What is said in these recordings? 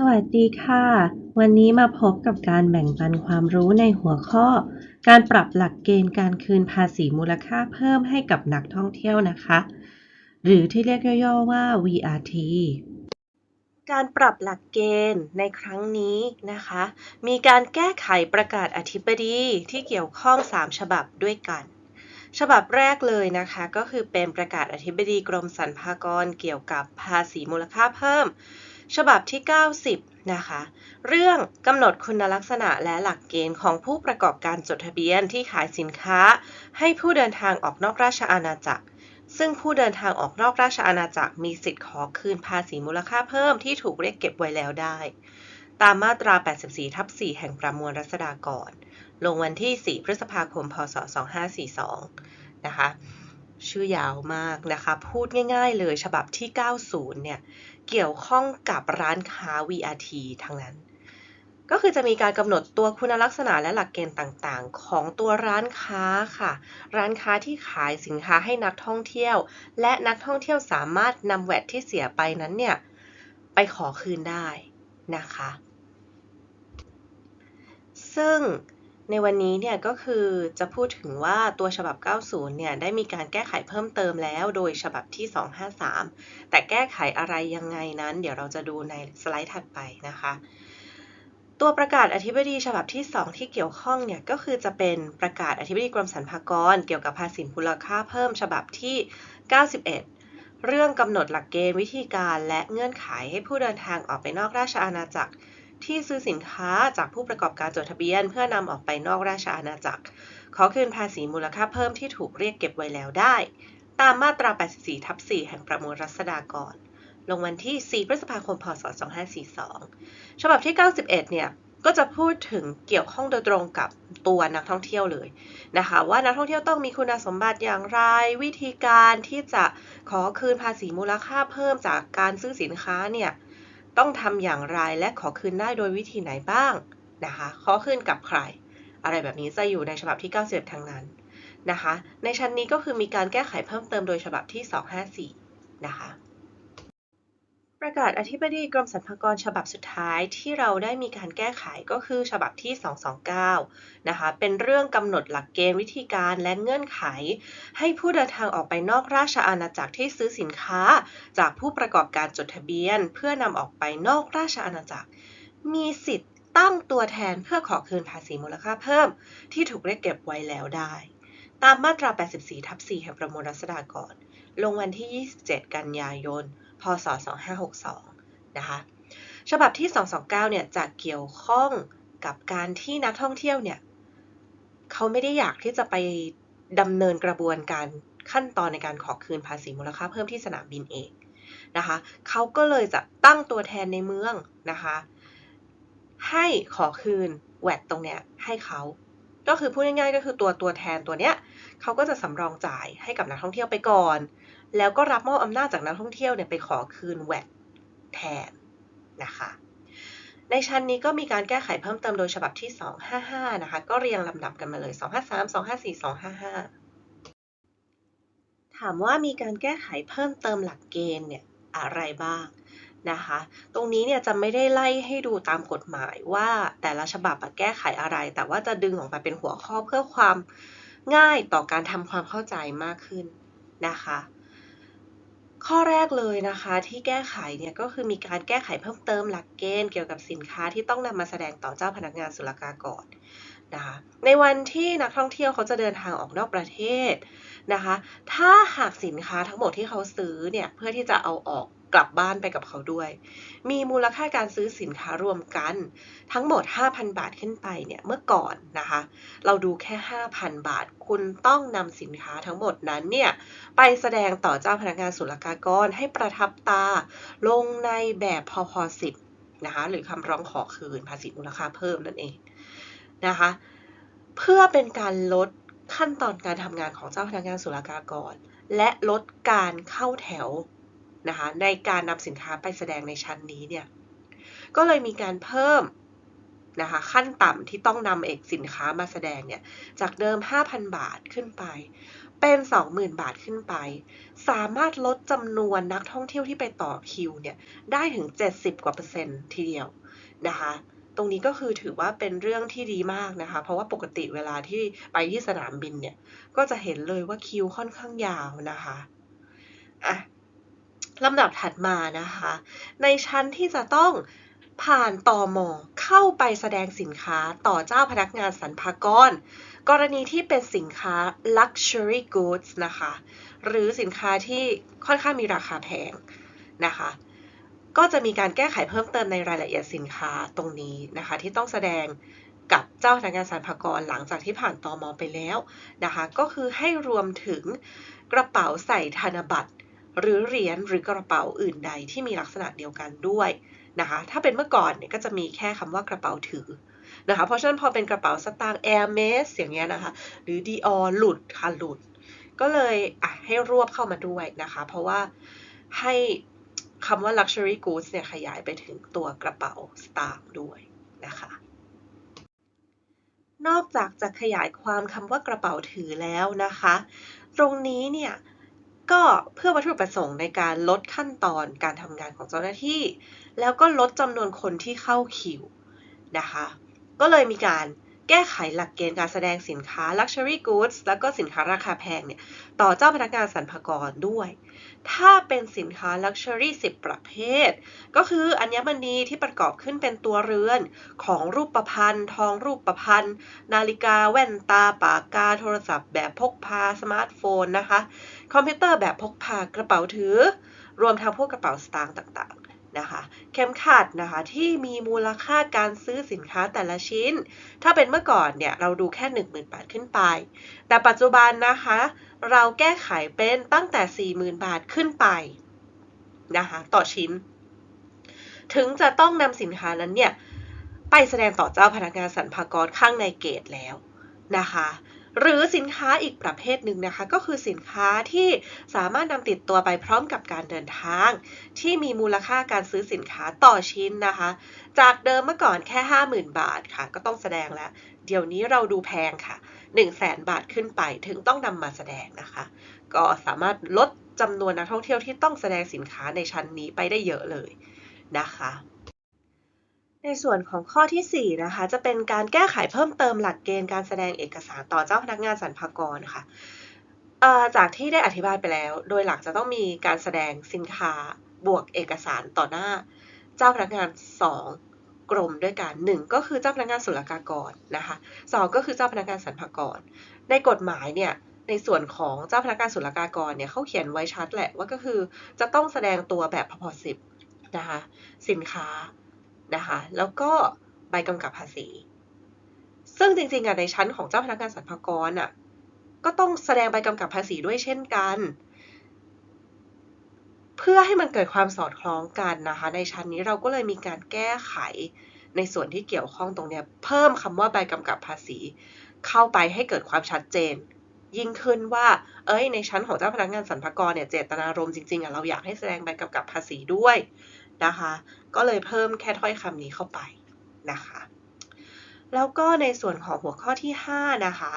สวัสดีค่ะ วันนี้มาพบกับการแบ่งปันความรู้ในหัวข้อ การปรับหลักเกณฑ์การคืนภาษีมูลค่าเพิ่มให้กับนักท่องเที่ยวนะคะ หรือที่เรียกย่อๆว่า VRT การปรับหลักเกณฑ์ในครั้งนี้นะคะ มีการแก้ไขประกาศอธิบดีที่เกี่ยวข้อง 3 ฉบับด้วยกัน ฉบับแรกเลยนะคะ ก็คือเป็นประกาศอธิบดีกรมสรรพากรเกี่ยวกับภาษีมูลค่าเพิ่ม ฉบับที่ 90 นะคะ เรื่องกำหนดคุณลักษณะและหลักเกณฑ์ของผู้ประกอบการจดทะเบียนที่ขายสินค้า ให้ผู้เดินทางออกนอกราชอาณาจักร ซึ่งผู้เดินทางออกนอกราชอาณาจักรมีสิทธิ์ขอคืนภาษีมูลค่าเพิ่มที่ถูกเรียกเก็บไว้แล้วได้ ตามมาตรา 84 ทับ 4 แห่งประมวลรัษฎากร ลงวันที่ 4 พฤษภาคม พศ 2542 นะคะ ชื่อยาวมากนะคะ พูดง่ายๆเลยฉบับที่ 90 เนี่ย เกี่ยวข้องกับร้านค้า VRT ทั้งนั้น ก็คือจะมีการกำหนดตัวคุณลักษณะและหลักเกณฑ์ต่างๆ ของตัวร้านค้าค่ะ ร้านค้าที่ขายสินค้าให้นักท่องเที่ยว และนักท่องเที่ยวสามารถนำแวดที่เสียไปนั้นเนี่ย ไปขอคืนได้นะคะ ซึ่ง ในวันนี้เนี่ยก็คือจะพูดถึงว่าตัวฉบับ 90 เนี่ยได้มีการแก้ไขเพิ่มเติมแล้ว โดยฉบับที่ 253 แต่แก้ไขอะไรยังไงนั้น เดี๋ยวเราจะดูในสไลด์ถัดไปนะคะ ตัวประกาศอธิบดีฉบับที่ 2 ที่เกี่ยวข้องเนี่ยก็คือจะเป็นประกาศอธิบดีกรมสรรพากร เกี่ยวกับภาษีมูลค่าเพิ่มฉบับที่ 91เรื่องกำหนดหลักเกณฑ์วิธีการและเงื่อนไขให้ผู้เดินทางออกไปนอกราชอาณาจักร ที่ซื้อสินค้าจากผู้ประกอบการจดทะเบียน เพื่อนำออกไปนอกราชอาณาจักร ขอคืนภาษีมูลค่าเพิ่มที่ถูกเรียกเก็บไว้แล้วได้ ตามมาตรา 84 ทับ 4 แห่งประมวลรัษฎากร ลงวันที่ 4 พฤษภาคม พศ 2542 ฉบับที่ 91 เนี่ยก็จะพูดถึงเกี่ยวข้องโดยตรงกับตัวนักท่องเที่ยวเลยนะคะ ว่านักท่องเที่ยวต้องมีคุณสมบัติอย่างไร วิธีการที่จะขอคืนภาษีมูลค่าเพิ่มจากการซื้อสินค้าเนี่ย ต้องทำอย่างไรและขอคืนได้โดยวิธีไหนบ้างนะคะ ขอคืนกับใคร อะไรแบบนี้จะอยู่ในฉบับที่ 91ทั้งนั้นนะคะ ในชั้นนี้ก็คือมีการแก้ไขเพิ่มเติมโดยฉบับที่ 254 นะคะ ประกาศอธิบดีกรมสรรพากรฉบับสุดท้ายที่เราได้มีการแก้ไขก็คือฉบับที่ 229 นะคะ เป็นเรื่องกำหนดหลักเกณฑ์วิธีการและเงื่อนไข ให้ผู้เดินทางออกไปนอกราชอาณาจักรที่ซื้อสินค้า จากผู้ประกอบการจดทะเบียน เพื่อนำออกไปนอกราชอาณาจักร มีสิทธิ์ตั้งตัวแทนเพื่อขอคืนภาษีมูลค่าเพิ่ม ที่ถูกเรียกเก็บไว้แล้วได้ ตามมาตรา 84 ทับ 4 แห่งประมวลรัษฎากร ลงวันที่ 27 กันยายน พศ 2562 นะคะ ฉบับที่ 229 เนี่ยจะเกี่ยวข้องกับการที่นักท่องเที่ยวเนี่ยเขาไม่ได้อยากที่จะไปดำเนินกระบวนการขั้นตอนในการขอคืนภาษีมูลค่าเพิ่มที่สนามบินเองนะคะเขาก็เลยจะตั้งตัวแทนในเมืองนะคะให้ขอคืนแวดตรงเนี้ยให้เขา ก็คือพูดง่ายๆก็คือตัวตัวแทนตัวเนี้ย เขาก็จะสำรองจ่ายให้กับนักท่องเที่ยวไปก่อน แล้วก็รับมอบอำนาจจากนักท่องเที่ยวเนี่ยไปขอคืนแวดแทนนะคะในชั้นนี้ก็มีการแก้ไขเพิ่มเติมโดยฉบับที่ 255 นะคะ ก็เรียงลำดับกันมาเลย 253 254 255 ถามว่ามีการแก้ไขเพิ่มเติมหลักเกณฑ์เนี่ยอะไรบ้างนะคะ ตรงนี้เนี่ยจะไม่ได้ไล่ให้ดูตามกฎหมายว่าแต่ละฉบับแก้ไขอะไร แต่ว่าจะดึงออกมาเป็นหัวข้อเพื่อความ ง่ายต่อการทำความเข้าใจมากขึ้นนะคะ ข้อแรกเลยนะคะที่แก้ไขเนี่ยก็คือมีการแก้ไขเพิ่มเติมหลักเกณฑ์เกี่ยวกับสินค้าที่ต้องนำมาแสดงต่อเจ้าพนักงานศุลกากรนะคะในวันที่นักท่องเที่ยวเขาจะเดินทางออกนอกประเทศนะคะ ถ้าหากสินค้าทั้งหมดที่เขาซื้อเนี่ยเพื่อที่จะเอาออก กลับบ้านไปกับเขาด้วย มีมูลค่าการซื้อสินค้ารวมกัน ทั้งหมด 5,000 บาทขึ้นไปเนี่ยเมื่อก่อนนะคะ เราดูแค่ 5,000 บาท คุณต้องนำสินค้าทั้งหมดนั้นเนี่ยไปแสดงต่อเจ้าพนักงานศุลกากรให้ประทับตาลงในแบบพพ10นะคะหรือคำร้องขอคืนภาษีมูลค่าเพิ่มนั่นเองนะคะเพื่อเป็นการลดขั้นตอนการทำงานของเจ้าพนักงานศุลกากร และลดการเข้าแถว นะคะในการนำสินค้าไปแสดงในชั้นนี้เนี่ยก็เลยมีการเพิ่มนะคะขั้นต่ำที่ต้องนำเอกสินค้ามาแสดงเนี่ยจากเดิม 5,000 บาทขึ้นไป เป็น 20,000 บาทขึ้นไป สามารถลดจำนวนนักท่องเที่ยวที่ไปต่อคิวเนี่ยได้ถึง 70 กว่าเปอร์เซ็นต์ทีเดียวนะคะตรงนี้ก็คือถือว่าเป็นเรื่องที่ดีมากนะคะ เพราะว่าปกติเวลาที่ไปที่สนามบินเนี่ย ก็จะเห็นเลยว่าคิวค่อนข้างยาวนะคะ อะ ลำดับถัดมานะคะ ในชั้นที่จะต้องผ่านตอมอเข้าไปแสดงสินค้าต่อเจ้าพนักงานสรรพากร กรณีที่เป็นสินค้า luxury goods นะคะ หรือสินค้าที่ค่อนข้างมีราคาแพงนะคะ ก็จะมีการแก้ไขเพิ่มเติมในรายละเอียดสินค้าตรงนี้นะคะ ที่ต้องแสดงกับเจ้าพนักงานสรรพากรหลังจากที่ผ่านตอมอไปแล้วนะคะ ก็คือให้รวมถึงกระเป๋าใส่ธนบัตร หรือเหรียญหรือกระเป๋าอื่นใดที่มีลักษณะเดียวกันด้วยนะคะ ถ้าเป็นเมื่อก่อนเนี่ยก็จะมีแค่คำว่ากระเป๋าถือนะคะ เพราะฉะนั้นพอเป็นกระเป๋าสตางค์ Hermes อย่างเงี้ยนะคะ หรือ Dior หลุดค่ะหลุด ก็เลยอะให้รวบเข้ามาด้วยนะคะ เพราะว่าให้คำว่า luxury goods เนี่ยขยายไปถึงตัวกระเป๋าสตางค์ด้วยนะคะ นอกจากจะขยายความคำว่ากระเป๋าถือแล้วนะคะ ตรงนี้เนี่ย ก็เพื่อวัตถุประสงค์ในการลดขั้นตอนการทำงานของเจ้าหน้าที่ แล้วก็ลดจำนวนคนที่เข้าคิวนะคะ ก็เลยมีการ แก้ไขหลักเกณฑ์การแสดงสินค้า luxury goods แล้วก็สินค้าราคาแพงเนี่ยต่อเจ้าพนักงานสรรพากรด้วย ถ้าเป็นสินค้า luxury 10 ประเภท ก็คืออัญมณีที่ประกอบขึ้นเป็นตัวเรือน ของรูปประพันธ์ ทองรูปประพันธ์ นาฬิกาแว่นตาปากกาโทรศัพท์แบบพกพาสมาร์ทโฟนนะคะ คอมพิวเตอร์แบบพกพากระเป๋าถือ รวมทั้งพวกกระเป๋าสตางค์ต่างๆ นะคะเข็มขัดนะคะที่มีมูลค่าการซื้อสินค้าแต่ละชิ้น ถ้าเป็นเมื่อก่อนเนี่ยเราดูแค่ 10,000 บาทขึ้นไป แต่ปัจจุบันนะคะ เราแก้ไขเป็นตั้งแต่ 40,000 บาทขึ้นไปนะคะต่อชิ้น ถึงจะต้องนำสินค้านั้นเนี่ยไปแสดงต่อเจ้าพนักงานสรรพากรข้างในเกตแล้วนะคะ หรือสินค้าอีกประเภทหนึ่งนะคะ ก็คือสินค้าที่สามารถนำติดตัวไปพร้อมกับการเดินทาง ที่มีมูลค่าการซื้อสินค้าต่อชิ้นนะคะ จากเดิมเมื่อก่อนแค่ 50,000 บาทค่ะ ก็ต้องแสดงแล้ว เดี๋ยวนี้เราดูแพงค่ะ1 0 0 0 0แบาทขึ้นไปถึงต้องนำมาแสดงนะคะ ก็สามารถลดจำนวนนักท่องเที่ยวที่ต้องแสดงสินค้าในชั้นนี้ไปได้เยอะเลยนะคะ ในส่วนของข้อที่ 4 นะคะ จะเป็นการแก้ไขเพิ่มเติมหลักเกณฑ์การแสดงเอกสารต่อเจ้าพนักงานสรรพากรค่ะจากที่ได้อธิบายไปแล้ว โดยหลักจะต้องมีการแสดงสินค้าบวกเอกสารต่อหน้า เจ้าพนักงาน 2 กรมด้วยกัน 1 ก็คือเจ้าพนักงานศุลกากรนะคะ2ก็คือเจ้าพนักงานสรรพากร ในกฎหมายเนี่ยในส่วนของเจ้าพนักงานศุลกากรเนี่ยเขาเขียนไว้ชัดแหละว่าก็คือจะต้องแสดงตัวแบบพพสิบนะคะสินค้า นะคะ แล้วก็ใบกำกับภาษี ซึ่งจริงๆอะในชั้นของเจ้าพนักงานสรรพากรอะก็ต้องแสดงใบกำกับภาษีด้วยเช่นกัน เพื่อให้มันเกิดความสอดคล้องกันนะคะ ในชั้นนี้เราก็เลยมีการแก้ไขในส่วนที่เกี่ยวข้องตรงนี้เพิ่มคำว่าใบกำกับภาษี เข้าไปให้เกิดความชัดเจน ยิ่งขึ้นว่า เอ้ย ในชั้นของเจ้าพนักงานสรรพากรเนี่ยเจตนารมณ์จริงๆอะเราอยากให้แสดงใบกำกับภาษีด้วย นะคะ ก็เลยเพิ่มแค่ถ้อยคำนี้เข้าไปนะคะ แล้วก็ในส่วนของหัวข้อที่ 5 นะคะ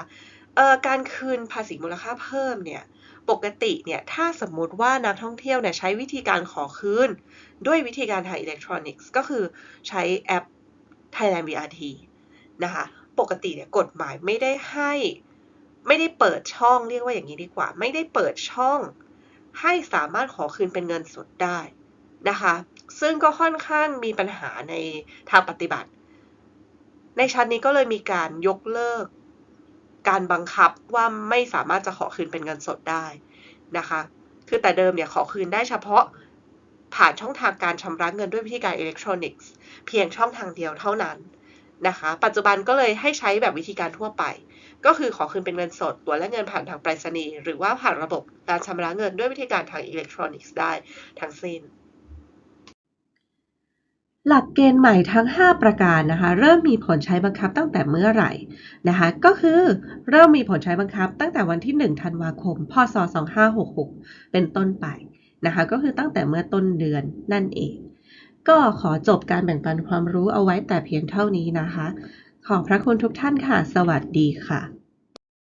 การคืนภาษีมูลค่าเพิ่มเนี่ยปกติเนี่ยถ้าสมมุติว่านักท่องเที่ยวเนี่ยใช้วิธีการขอคืน ด้วยวิธีการทางอิเล็กทรอนิกส์ก็คือใช้แอป Thailand BRT นะคะปกติเนี่ยกฎหมายไม่ได้ให้ไม่ได้เปิดช่องเรียกว่าอย่างนี้ดีกว่า ไม่ได้เปิดช่องให้สามารถขอคืนเป็นเงินสดได้นะคะ ซึ่งก็ค่อนข้างมีปัญหาในทางปฏิบัติ ในชั้นนี้ก็เลยมีการยกเลิก การบังคับว่าไม่สามารถจะขอคืนเป็นเงินสดได้นะคะ คือแต่เดิมเนี่ยขอคืนได้เฉพาะผ่านช่องทางการชำระเงินด้วยวิธีการอิเล็กทรอนิกส์เพียงช่องทางเดียวเท่านั้นนะคะ ปัจจุบันก็เลยให้ใช้แบบวิธีการทั่วไป ก็คือขอคืนเป็นเงินสดตัวและเงินผ่านทางไปรษณีย์หรือว่าผ่านระบบการชำระเงินด้วยวิธีการทางอิเล็กทรอนิกส์ได้ทั้งสิ้น หลักเกณฑ์ใหม่ทั้ง 5 ประการนะคะเริ่มมีผลใช้บังคับตั้งแต่เมื่อไหร่นะคะก็คือเริ่มมีผลใช้บังคับตั้งแต่วันที่ 1 ธันวาคม พศ 2566 เป็นต้นไปนะคะก็คือตั้งแต่เมื่อต้นเดือนนั่นเอง ก็ขอจบการแบ่งปันความรู้เอาไว้แต่เพียงเท่านี้นะคะ ขอบพระคุณทุกท่านค่ะ สวัสดีค่ะ